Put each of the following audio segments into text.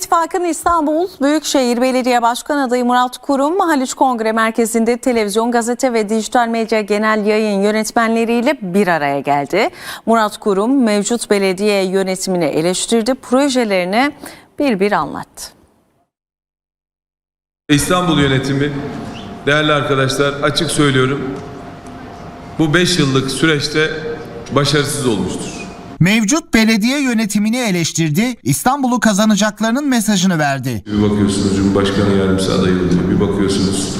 İttifakı'nın İstanbul Büyükşehir Belediye Başkan adayı Murat Kurum, Haliç Kongre Merkezi'nde televizyon, gazete ve dijital medya genel yayın yönetmenleriyle bir araya geldi. Murat Kurum mevcut belediye yönetimini eleştirdi, projelerini bir bir anlattı. İstanbul yönetimi değerli arkadaşlar açık söylüyorum bu 5 yıllık süreçte başarısız olmuştur. Mevcut belediye yönetimini eleştirdi, İstanbul'u kazanacaklarının mesajını verdi. Bir bakıyorsunuz Cumhurbaşkanı yardımcısı adayı oluyor. Bir bakıyorsunuz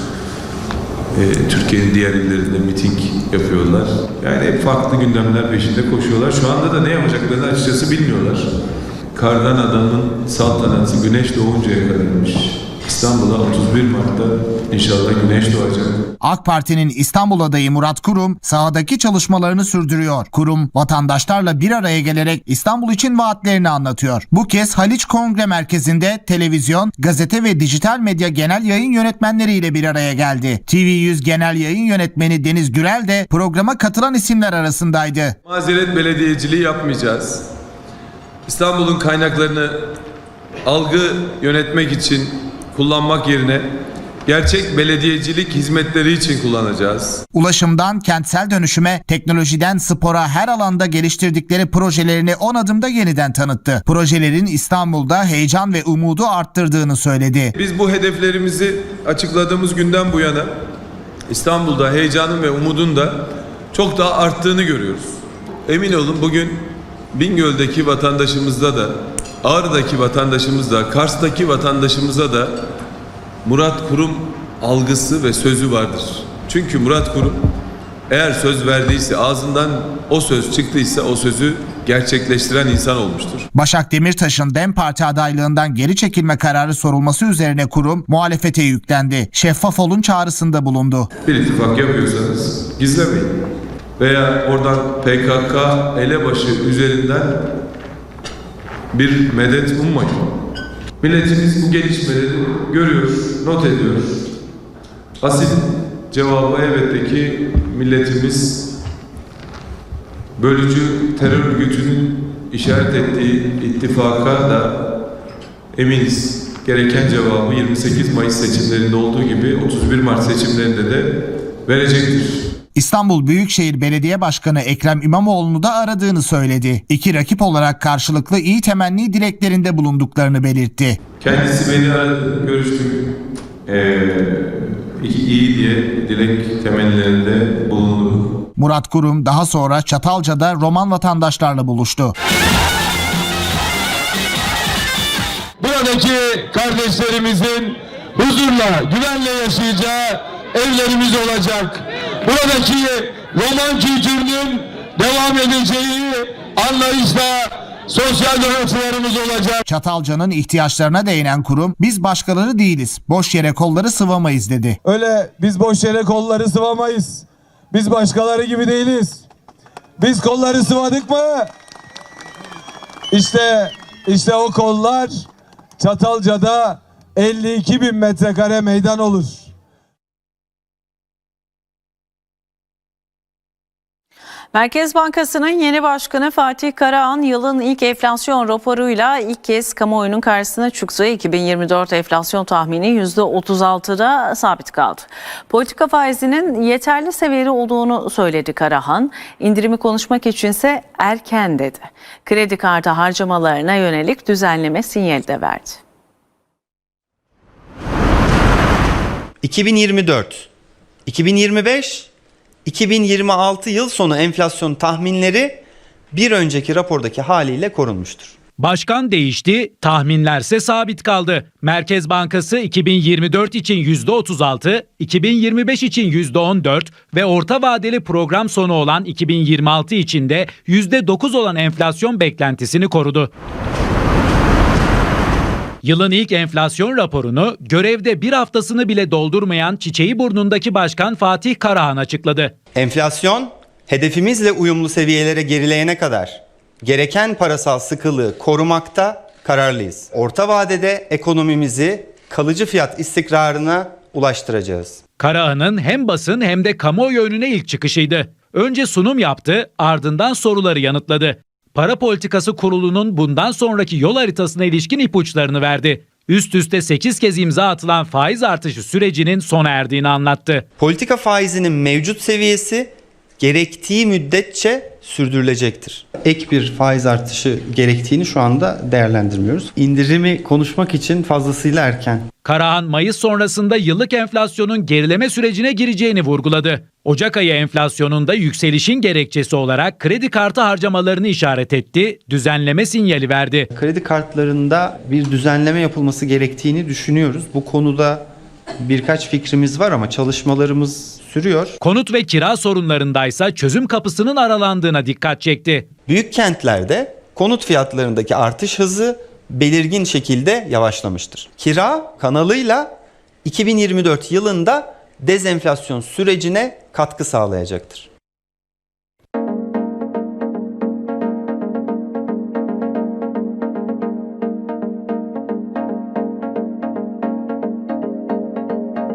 e, Türkiye'nin diğer illerinde miting yapıyorlar. Yani hep farklı gündemler peşinde koşuyorlar. Şu anda da ne yapacaklarını açıkçası bilmiyorlar. Kardan adamın saltanatı güneş doğuncaya kadarmış. İstanbul'a 31 Mart'ta inşallah güneş doğacak. AK Parti'nin İstanbul adayı Murat Kurum sahadaki çalışmalarını sürdürüyor. Kurum vatandaşlarla bir araya gelerek İstanbul için vaatlerini anlatıyor. Bu kez Haliç Kongre Merkezi'nde televizyon, gazete ve dijital medya genel yayın yönetmenleriyle bir araya geldi. TV100 genel yayın yönetmeni Deniz Gürel de programa katılan isimler arasındaydı. Mazeret belediyeciliği yapmayacağız. İstanbul'un kaynaklarını algı yönetmek için kullanmak yerine gerçek belediyecilik hizmetleri için kullanacağız. Ulaşımdan kentsel dönüşüme, teknolojiden spora her alanda geliştirdikleri projelerini 10 adımda yeniden tanıttı. Projelerin İstanbul'da heyecan ve umudu arttırdığını söyledi. Biz bu hedeflerimizi açıkladığımız günden bu yana İstanbul'da heyecanın ve umudun da çok daha arttığını görüyoruz. Emin olun bugün Bingöl'deki vatandaşımızda da Ağrı'daki vatandaşımızda, Kars'taki vatandaşımıza da Murat Kurum algısı ve sözü vardır. Çünkü Murat Kurum eğer söz verdiyse ağzından o söz çıktıysa o sözü gerçekleştiren insan olmuştur. Başak Demirtaş'ın DEM Parti adaylığından geri çekilme kararı sorulması üzerine kurum muhalefete yüklendi. Şeffaf olun çağrısında bulundu. Bir ittifak yapıyorsanız gizlemeyin. Veya oradan PKK elebaşı üzerinden bir medet ummayın. Milletimiz bu gelişmeleri görüyor, not ediyor. Asil cevabı elbette ki milletimiz bölücü terör örgütünün işaret ettiği ittifaka da eminiz. Gereken cevabı 28 Mayıs seçimlerinde olduğu gibi 31 Mart seçimlerinde de verecektir. İstanbul Büyükşehir Belediye Başkanı Ekrem İmamoğlu'nu da aradığını söyledi. İki rakip olarak karşılıklı iyi temenni dileklerinde bulunduklarını belirtti. Kendisi beni aradı, görüştük. Ee, iyi, iyi diye dilek temennilerinde bulundu. Murat Kurum daha sonra Çatalca'da Roman vatandaşlarla buluştu. buradaki kardeşlerimizin huzurla, güvenle yaşayacağı evlerimiz olacak. Buradaki roman kültürünün devam edeceği anlayışla sosyal demokrasilerimiz olacak. Çatalca'nın ihtiyaçlarına değinen kurum biz başkaları değiliz. Boş yere kolları sıvamayız dedi. Öyle biz boş yere kolları sıvamayız. Biz başkaları gibi değiliz. Biz kolları sıvadık mı? İşte işte o kollar Çatalca'da 52 bin metrekare meydan olur. Merkez Bankası'nın yeni başkanı Fatih Karahan yılın ilk enflasyon raporuyla ilk kez kamuoyunun karşısına çıktı. 2024 enflasyon tahmini %36'da sabit kaldı. Politika faizinin yeterli seviyede olduğunu söyledi Karahan. İndirimi konuşmak içinse erken dedi. Kredi kartı harcamalarına yönelik düzenleme sinyali de verdi. 2024, 2025, 2026 yıl sonu enflasyon tahminleri bir önceki rapordaki haliyle korunmuştur. Başkan değişti, tahminlerse sabit kaldı. Merkez Bankası 2024 için %36, 2025 için %14 ve orta vadeli program sonu olan 2026 için de %9 olan enflasyon beklentisini korudu. Yılın ilk enflasyon raporunu görevde bir haftasını bile doldurmayan çiçeği burnundaki başkan Fatih Karahan açıkladı. Enflasyon hedefimizle uyumlu seviyelere gerileyene kadar gereken parasal sıkılığı korumakta kararlıyız. Orta vadede ekonomimizi kalıcı fiyat istikrarına ulaştıracağız. Karahan'ın hem basın hem de kamuoyu önüne ilk çıkışıydı. Önce sunum yaptı, ardından soruları yanıtladı. Para Politikası Kurulu'nun bundan sonraki yol haritasına ilişkin ipuçlarını verdi. Üst üste 8 kez imza atılan faiz artışı sürecinin sona erdiğini anlattı. Politika faizinin mevcut seviyesi gerektiği müddetçe sürdürülecektir. Ek bir faiz artışı gerektiğini şu anda değerlendirmiyoruz. İndirimi konuşmak için fazlasıyla erken. Karahan Mayıs sonrasında yıllık enflasyonun gerileme sürecine gireceğini vurguladı. Ocak ayı enflasyonunda yükselişin gerekçesi olarak kredi kartı harcamalarını işaret etti, düzenleme sinyali verdi. Kredi kartlarında bir düzenleme yapılması gerektiğini düşünüyoruz. Bu konuda birkaç fikrimiz var ama çalışmalarımız sürüyor. Konut ve kira sorunlarındaysa çözüm kapısının aralandığına dikkat çekti. Büyük kentlerde konut fiyatlarındaki artış hızı belirgin şekilde yavaşlamıştır. Kira kanalıyla 2024 yılında dezenflasyon sürecine katkı sağlayacaktır.